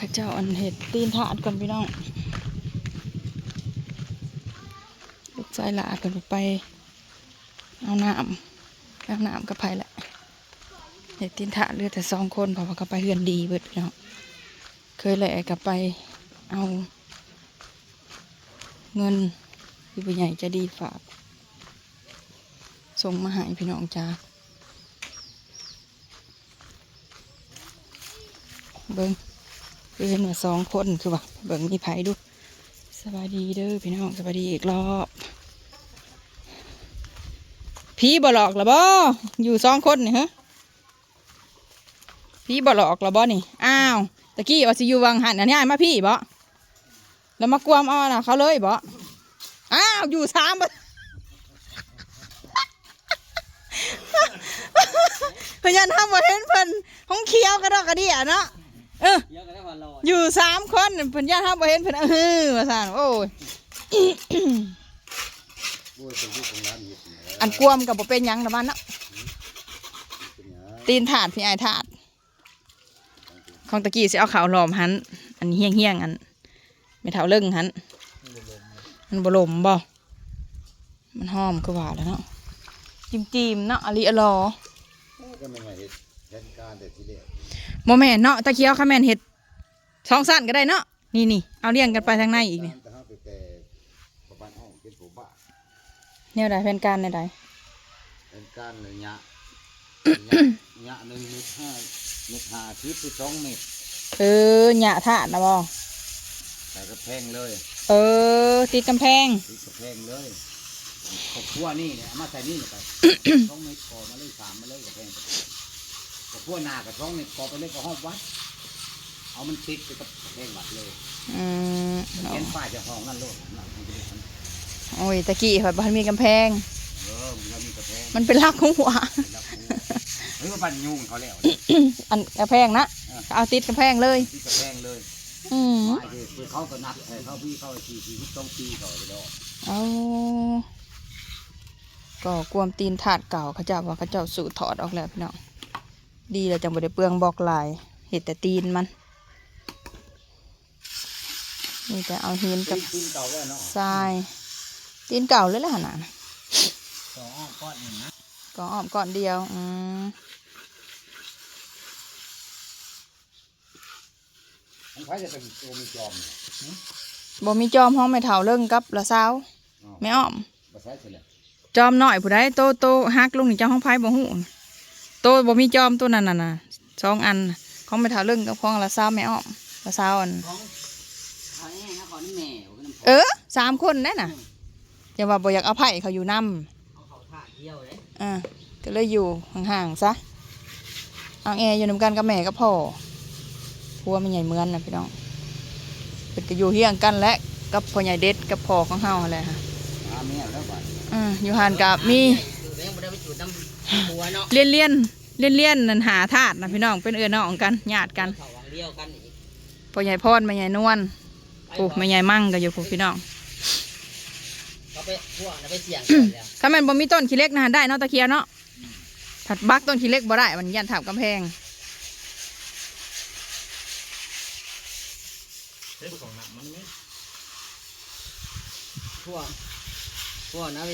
ข้าเจ้าอันเห็ดตีนถาดก่อนพี่น้องลูกชายหลากันไป เอาน้ำเอาน้ำกับไผ่แหละเห็ดตีนถาดเลือแต่สองคนเพราะว่าเขาไปเฮือนดีเบิดพี่น้องเคยแหละกับไปเอา เงินที่ผู้ใหญ่จะดีฝากส่งมาห้พี่น้องจ้าเบิ้ง คือเห็นว่าสองคนคือว่าเบิ้งมีไผดูสบายดีเด้อพี่น้องสบายดีอีกรอบพี่บ่หลอกหรอบ่อยู่สองคนนี่ฮะพี่บ่หลอกหรอบ่นี่อ้าวตะกี้ว่าสิอยู่วังหันอันนี้อ้มาพี่บ่แล้วมากวมเอาน่ะเขาเลยบ่อ้าวอยู่สามบ่เพื่อนทำมาเห็นเพิ่นห้องเคี้ยวกระดอกกระเดียเนาะ เออเยอะกันได้วันรออยู่สามคนเพิ่นย่านทำมาเห็นเพิ่นเออมาสั่นโอ้ยโอ้ยเป็นที่ของร้านเห็ดนี่แหละอันกวมกับบ่เป็นหยังนะบ้านเนาะเป็นหยังตีนถาดพี่ไอายถาด ของตะกี้สิเอาขาวหลอมหัน อันนี้เฮี้ยงเฮี้ยงๆอันไม่เท่าเรื่องหันมันบลมบ่ มันหอมคือว่าแล้วเนาะจิมจิมๆเนาะอะลิอะลอก็ไม่มาเห็ดแทนการแต่ทีเดียว โมแม่นเนาะตะเคียวข้าแม่นเห็ดสองสั้นก็ได้เนาะนี่นี่เอาเลี้ยงกันไปทางในอีกนี่แต่ห้าไปแต่ประมาณอ้อมเป็นผู้บ้าเนี่ยได้เป็นการในใดแทนการเลยหยะหยะหนึ่งเม็ดห้าเม็ดห้าสิบไปสองเม็ดเออหยาถาดนะบ่ใส่กระแพงเลย เออติดกำแพงติดกระแพงเลยขอบขั้วนี่เนี่ยเอามาใส่นี่เนี่ยไปสองเม็ดก่อมาเลยสามมาเลยกระแพง ขอบขั้วหนากับสองเม็ดก่อไปเลยก็ห้องวัด เอามันติดไปกับกระแพงวัดเลยอืมเห็นป้ายเจะห้าของนั่นโลดนั่นมันจะเป็นโอ้ยตะกี้ข่อยบ่ทันมีกำแพง เออมันแล้วมีกระแพงมันเป็นรักของหัว เป็นรับรู้เฮ้ยว่าปันยุงเขาแล้วอันกำแพงนะเอาติดกำแพงเลย ที่กระแพงเลยอืมไม่คือคือเขาก็นัดให้เขาพี่เขาสี่สี่ต้องปีเขาไปแล้วเอาก็กวมตีนถาดเก่าเขาเจ้าว่าเขาเจ้าสูตรถอดออกแล้วพี่น้อง ดีแล้วจังบ่ได้เปลืองบอกลายเห็ดแต่ตีนมันนี่แต่เอาหินกับปีนเก่าแล้วเนาะทรายตีนเก่าเลยแหละหนานะสองอ้อมก้อนหนึ่งนะก็อ้อมก่อนเดียวอืมมันใครจะเป็นตัวมีจอมบ่มีจอมห้องไม่เท่าเรื่องกับละสาวไม่อ้อมมาใช้เสร็จแล้วจอมหน่อยผู้ใดโตโตฮักลุงนี่เจ้าห้องไพ่บ่ฮู้ โตบ่มีจอมตัวนั้นน่ะน่ะสองอันน่ะของไม่เท่าเรื่องกับของละสาวไม่อ้อมละสาวอัน ของเขาเนี่ยนะเขานี่แม่ผมก็น้ำเออสามคนนั่นน่ะอย่าว่าบ่อยากเอาไผ่เขาอยู่นำเอาเขาท่าเที่ยวเลยอ่าก็เลยอยู่ห่างๆซะเอาแออยู่นำกันกับแม่กับพ่อพัวมันใหญ่เหมือนน่ะพี่น้องเป็นก็อยู่เฮียงกันและกับพ่อใหญ่เด็ดกับพ่อของเฮาแหละค่ะหาเมียแล้วบ้านอืมอยู่หันกับมีจุดเลี้ยงไม่ได้ไปจุดน้ำหัวเนาะ เลี่ยนเลี่ยน เลี่ยนเลี่ยนๆนั่นหาธาตุนะพี่น้องเป็นเอือน้องกันญาติกันเขาวังเดียวกันอีกพ่อใหญ่พอดแม่ใหญ่นวลโอ้แม่ใหญ่มั่งก็อยู่พวกพี่น้องเขาไปพวกนั้นไปเสี่ยงก่อนแล้วถ้ามันบ่มีต้นขี้เล็กนะได้เนาะตะเคียนเนาะผัดบักต้นขี้เล็กบ่ได้มันยันถามกำแพงพวกพวกนั้นเอาไป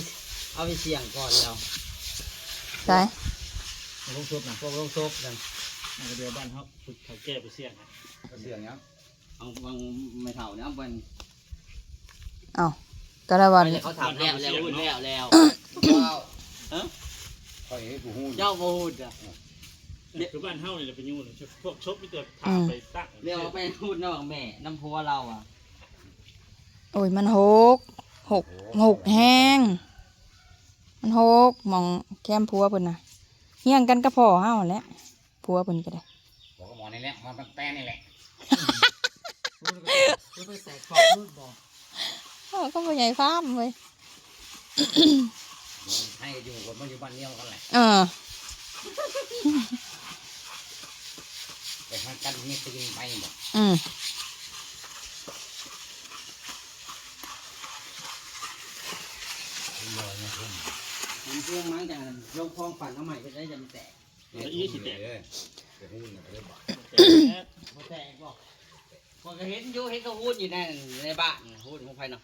เอาไปเสี่ยงก่อนแล้วใช่ ลงซุปนะพวกลงซุปนั่นมันก็เดียวบ้านเขาฝึกเขาแก้ไปเสี่ยงนะก็เสียงเนี้ยเอาบางไม่เท่าเนี่ยเอาเป็นเอ้าก็ได้วันเขาถามแล้วแล้วพูดแล้วแล้วคอยให้กูหูเจ้าพูดอะคือบ้านเฮาเนี่ยเป็นยูนพวกชบไม่เจอถาไปตั้งเรียกว่าไปพูดนอกแม่น้ำพัวเราอะโอ้ยมันหกหกหกแห้งมันหกหมองแคมผัวเพิ่นน่ะ เฮียงกันกับพ่อเฮาแหละผัวเพิ่นก็ได้ บอกก็หมอนี่แหละมาตั้งแต่นี่แหละพูดไปใส่ขอบพูดบอกเออก็พ่อใหญ่ฟาร์มเว้ยให้อยู่กับมันอยู่บ้านเดียวกันแหละเออ แต่ทางกันนี่ตีนไปหมดอืม มันเพื่องมั้งแต่ลงคลองปั่นเอาใหม่จะได้จะมีแตกเนี่ยอีสิแตกเลยแต่หูเนี่ยไปเลยบ่แต่พอแตกบอกมันก็เห็นอยู่เห็นเขาพูดอยู่ในในบ้านพูดของใครเนาะ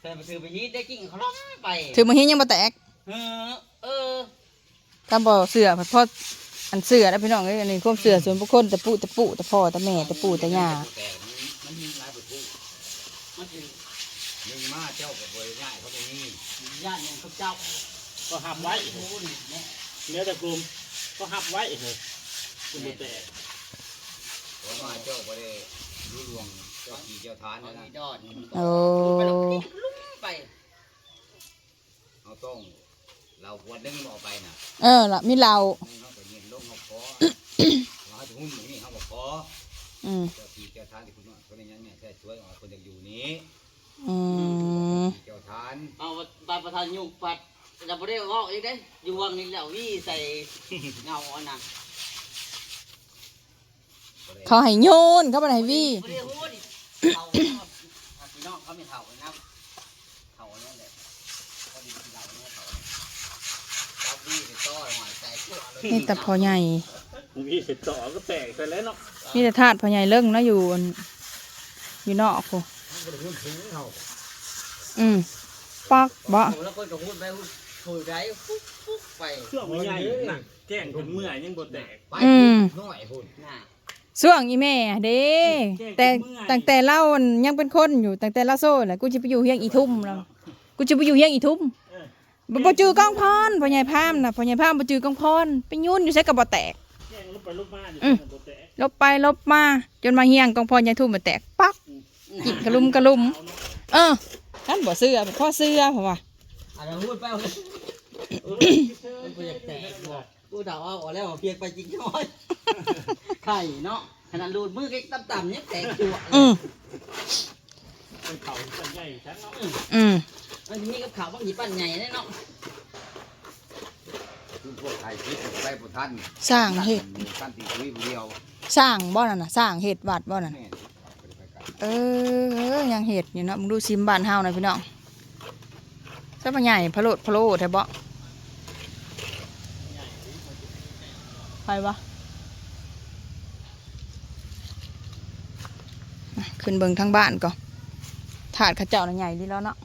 แต่ไปถือไปยีดได้กิ่งเขาล้มไปถือมาเฮียยังบ่แตกเออเออถ้าบ่เสือเพราะอันเสือแล้วพี่น้องเอ้ยอันนี้ความเสือส่วนบุคคลแต่ปู่แต่ปู่แต่พ่อแต่แม่แต่ปู่แต่ย่าแต่มันมันมีหลายประตูมันสิหนึ่งมาเจ้ากับบริง่ายเขาตรงนี้ญาติยังเขาเจ้า ก็หับไว้พูดเนี่ยเนื้อแต่กลุ่มก็หับไว้เหรอคุณบุตรแต่เพราะว่าเจ้าบริรู้ลวงเจ้าขี่เจ้าทานเอานะอีนะดอนโอ้ไปแล้วก็ลุ้มไปเอาต้องเราขวดนึงเอาไปน่ะเออล่ะมีเราเขาไปเย็นลงเขาขอเราให้หุ้นอย่างนี้เขาบอกขออืมเจ้าขี่เจ้าทานที่คุณว่าคนนี้เนี่ยแค่ช่วยเอาคนอยากอยู่นี้อืมเจ้าทานเอาบาประธานยุกปัด เราไม่ได้ออกอีกได้อยู่วังนี้แล้ววี่ใส่เงาอันนั้นเขาให้โยนเขาบ่ได้ให้วี่ไม่ได้พูดเขาพี่น้องเขาไม่เท่ากันนะเท่าเนี่ยแหละพอดีเราเนี่ยเท่าเราวี่ไปต้อยหอยใจกลัวเลยนี่แต่พ่อใหญ่ มีเสร็จต่อก็แตกไปแล้วเนาะมีแต่ธาตุพ่อใหญ่เลิ่งเนาะอยู่อันอยู่นอกพูอืมปักบ่ แล้วก็จะพูดไปพูด ถูกใจปุ๊บปุ๊บไปเครื่องมันใหญ่หนักแจ้งจนเมื่อยยังบ่แตกไปอืม น้อยหุ่นน่ะช่วงอีแม่เด้แต่ตั้งแต่เล่าอันยังเป็นคนอยู่ตั้งแต่เล่าโซ่แหละกูจะไปอยู่เฮียงอีทุ่มแล้วกูจะไปอยู่เฮียงอีทุ่มเออบ่บ่จือกองพรพ่อใหญ่พามน่ะพ่อใหญ่พามบ่จือกองพรไปยุ่นอยู่ใส่กระบ่แตก แจ้งลุกไปลุกมาอยู่อืม บ่แตกลบไปลบมาจนมาเฮียงกองพรใหญ่ทุ่มบ่แตกปักกินกระลุมกระลุม เออท่านบ่เสื้อพ่อเสื้อเพราะว่า อะไรพูดไปเอาเลยเออมันเปียกแตกบอกกูเดาเอาออกแล้วเปียกไปจริงน้อยไข่เนาะขนาดรูดมือก็ต่ำๆเนี่ยแตกจั่วอืมเป็นเขาเป็นใหญ่ชัดเนาะอืมมันมีกับข่าวบางหยิบปั้นใหญ่แน่เนาะคือพวกไทยคิดไปบุท่านสร้างเฮ็ดท่านตีคุยเดียวสร้างบ่นั่นน่ะสร้างเฮ็ดวัดบ่นั่นแม่เออยังเฮ็ดอยู่เนาะมึงดูซิมบ้านเฮาหน่อยพี่น้อง ซะบ่ใหญ่พะโลดพะโลดแท้บ่ไปวะมาขึ้นเบิ่งทางบ้านก่อนถาดเขาเจ้าน่ะใหญ่ดีแล้วเนาะ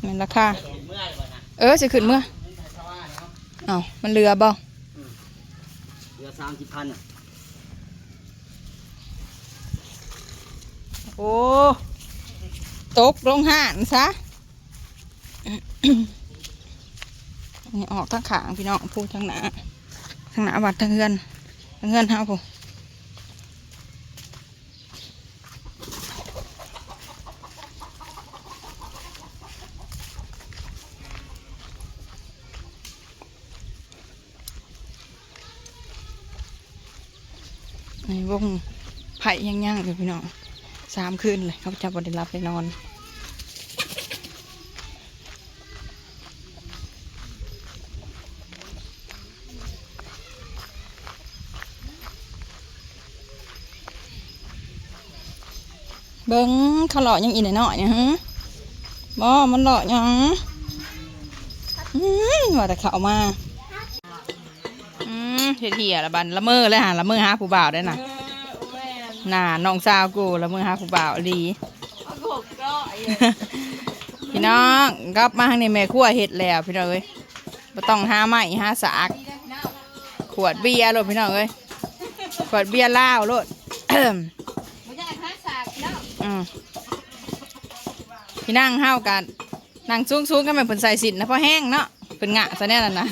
แมันราคาเห็นเมื่อไหร่นะเออสิขึ้นเมื่อนี่ไทยชาวบ้านเนาะเอ้ามันเรือบ่เรือสามสิบพันอะโอ้ ตกลงห่านซะนี่ออกทั้งขางพี่น้องพูดทั้งหนาทั้งหนาวัดทั้งเฮือนทั้งเฮือนเฮาพูในวงไผ่ย่างๆอยู่พี่น้อง สามคืนเลยเขาจะบ่ได้รับได้นอนเบิ้งเขาหล่อยังอีหน่อยเนี่ยฮะบ่มันหล่อยังอืมว่าแต่เขามาอืมเฮ็ดเหียละบันละเมอเลยหาละเมอหาผู้บ่าวได้น่ะ น่าน้องสาวกูละเมอหาผู้บ่าวดีพี่น้องกลับมาทางนี้แม่ครัวเฮ็ดแล้วพี่น้องเอ้ยบ่ต้องหาไม้หาสากขวดเบียร์โลดพี่น้องเอ้ยขวดเบียร์เหล้าโลด อืมพี่นั่งห้าวกันนั่งสูงสูงๆกันเป็นผนใส่สินนะเพราะแห้งเนาะเป็นงะซะแน่นอนนะ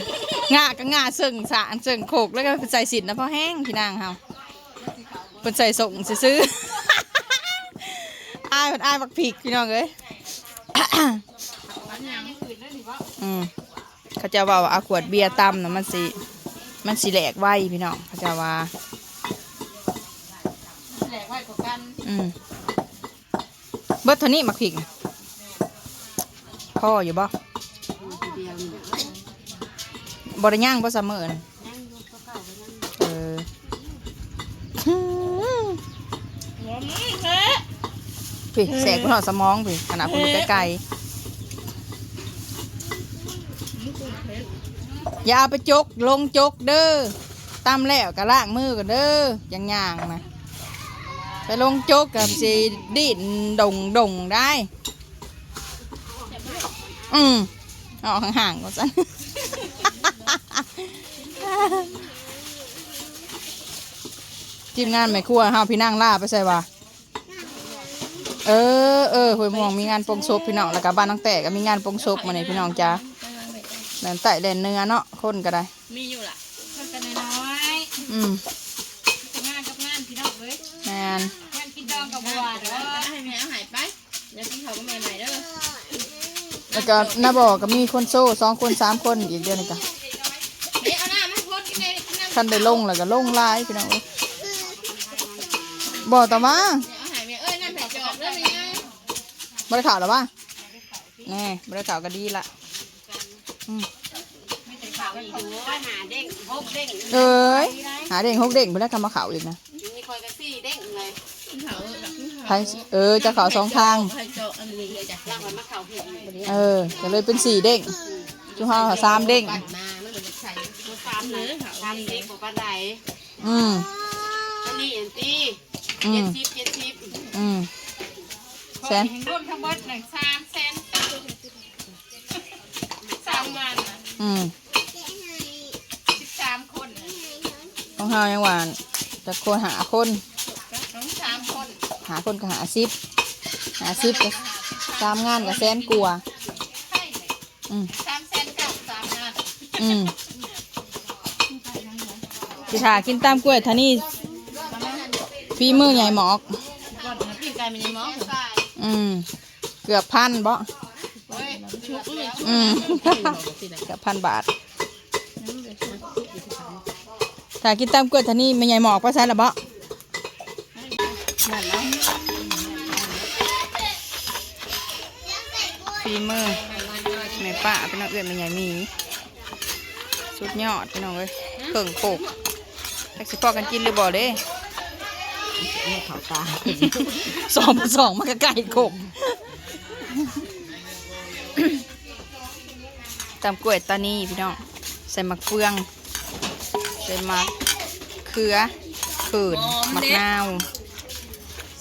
งะก็งะเสิ่งสารเสิ่งโขกแล้วก็เป็นใส่สินนะเพราะแห้งพี่นั่งห้าว เป็นใส่ส่งซื้อๆอายเป็นอายบักผิกพี่น้องเอ้ยอืมเขาจะว่าว่าเอาขวดเบียร์ตำนะมันสิมันสิแหลกไวพี่น้องเขาจะว่าแหลกไว้กว่ากันอืมเบิดเท่านี้มักผิกน่ะพ่ออยู่บ่บ่ได้ย่างบ่เสมอน่ะเอออืม พี่แสกบนหอดสมองพี่ขนาดคุณอยู่ไกลๆอย่าเอาไปจกลงจกเด้อตามแล้วก็ล้างมือกันเด้ออย่างย่างๆนะไปลงจกกับสีดินดงดงได้ อืมเอาอกห่างๆก่อนสันทีมงานไม่ครัวเฮาพี่นั่งล่าไปใส่ว่า เออเออหวยม่วงมีงานปรงศพพี่น้องแล้วก็บ้านน้องแต่ก็มีงานปรงศพมาเนี่ยพี่น้องจ้าแหลนไต่แหลนเนื้อเนาะคนก็ได้ มีอยู่ล่ะมันเป็นน้อยอืมๆเป็นงานกับงานพี่น้องเลยแมนงานกินดองกับบัวเด้อให้แม่เอาหายไปเดี๋ยวกินเขาวก็แม่ใหม่เด้อแล้วก็น้าบอกก็มีคนโซ่สองคนสามคนอีกเดือนนึงก็เฮ้ยเอาหน้ามาให้พ้นกินเลยกินน้ำคันได้ลงแล้วก็ลงหลายพี่น้องเอ้ยบอกต่อมา บริข่าวหรอวะแน่บริข่าวก็ดีละอืมเขาอีกดูว่าหาเด้งหกเด้งเอ้ยหาเด้งหกเด้งไปแล้วคำมาข่าวอีกนะมีคอยกระซี่เด้งเลยกินเขาแบบกินเขาใครเออจะข่าวสองทาง ให้เจาะอันนี้เลยจ้ะล่างมันมาเข่าพี่อีกเออก็เลยเป็นสี่เด้งจุห้าสามเด้งมามันเลยใส่ตัวตามเลยตามเด็กบอกว่าใดอืมอันนี้เอ็นตีอืเจ็ดมสิบเจ็ดสิบอืม แสนแห่งร่วมทั้งหมดหนึ่งสามแสนเก้าสามงานนะอืมสิบสามคนของเฮายังหวานจะคนหาคนน้องสามคนหาคนก็หาซิปหาซิปก็ตามงานกับแสนกลัวาอืมสามแสนเก้าสามงานอืมสิถากินตามกล้วยท่านี่ฝีมือใหญ่หมอกก่อนนะพี่กายมันยังมอง อืมเกือบพันบ่อืมเกือบพันบาทถ้ากินตามกล้วยท่านี่ไม่ใหญ่หมอกไปใช่ละบ่ฝีมือแม่ป้าเป็นน้องเอื้อนแม่ใหญ่มีสุดยอดพี่น้องเอ้ยเข่งโขกแท็กซี่พอกันกินหรือบ่เด้ ไม่เขาตาสองสองมันก็ไก่โขกตำกล้วยตานีพี่น้องใส่มะเฟือง ใส่มะเขือขืนมะนาว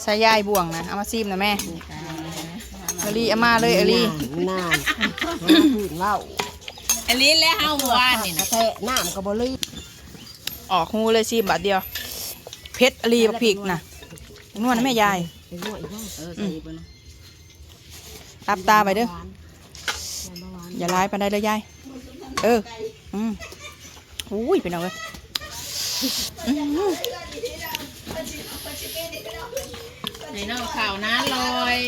ใส่ยายบ่วงนะเอามาซีมนะแม่เอลี่เอามาเลยเอลี่น้ำพื้นว่าวอันนี้แล้วห้าหมู่บ้านนี่กระนะแทะน้ำกระบลีออกหูเลยซีมบาทเดียวเพชรอลีบักพริกนะ นวดนะแม่ยายเป็นหน่วยบ้างเออใส่ไปนะรับตาไปเด้อ อย่าร้ายไปได้เลยยาย เออ อืมอุ้ยเป็นเอาเลยอื้อหือในนอกข่าวนะลอย